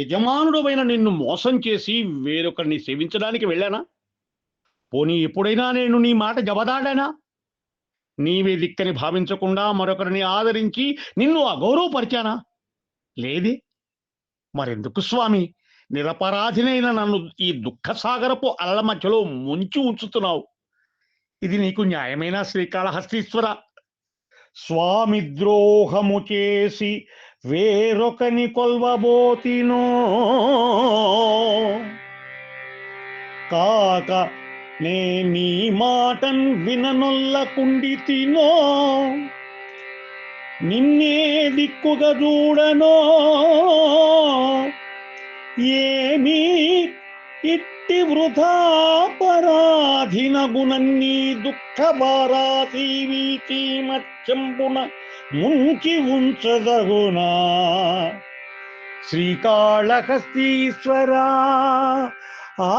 యజమానుడమైన నిన్ను మోసం చేసి వేరొకరిని సేవించడానికి వెళ్ళానా? పోనీ ఎప్పుడైనా నేను నీ మాట జబదాడానా? నీవే దిక్కని భావించకుండా మరొకరిని ఆదరించి నిన్ను అగౌరవపరిచానా? లేదే. మరెందుకు స్వామి? నిరపరాధినైన నన్ను ఈ దుఃఖసాగరపు అల్ల అలల మధ్యలో ముంచి ఉంచుతున్నావు. ఇది నీకు న్యాయమైన శ్రీకాళహస్తీశ్వర. స్వామి ద్రోహము చేసి వేరొకని కొల్వబోతినో. కాక నే నీ మాటన్ విననొల్లకుండి తినో నిన్నే దిక్కుగా చూడనో ఏమీ ఇట్టి వృధా పరాధిన గుణన్నీ దుఃఖ బారాతీవీతి మత్యంబున ముంచి ఉంచదగునా. శ్రీకాళహస్తీశ్వరా ఆ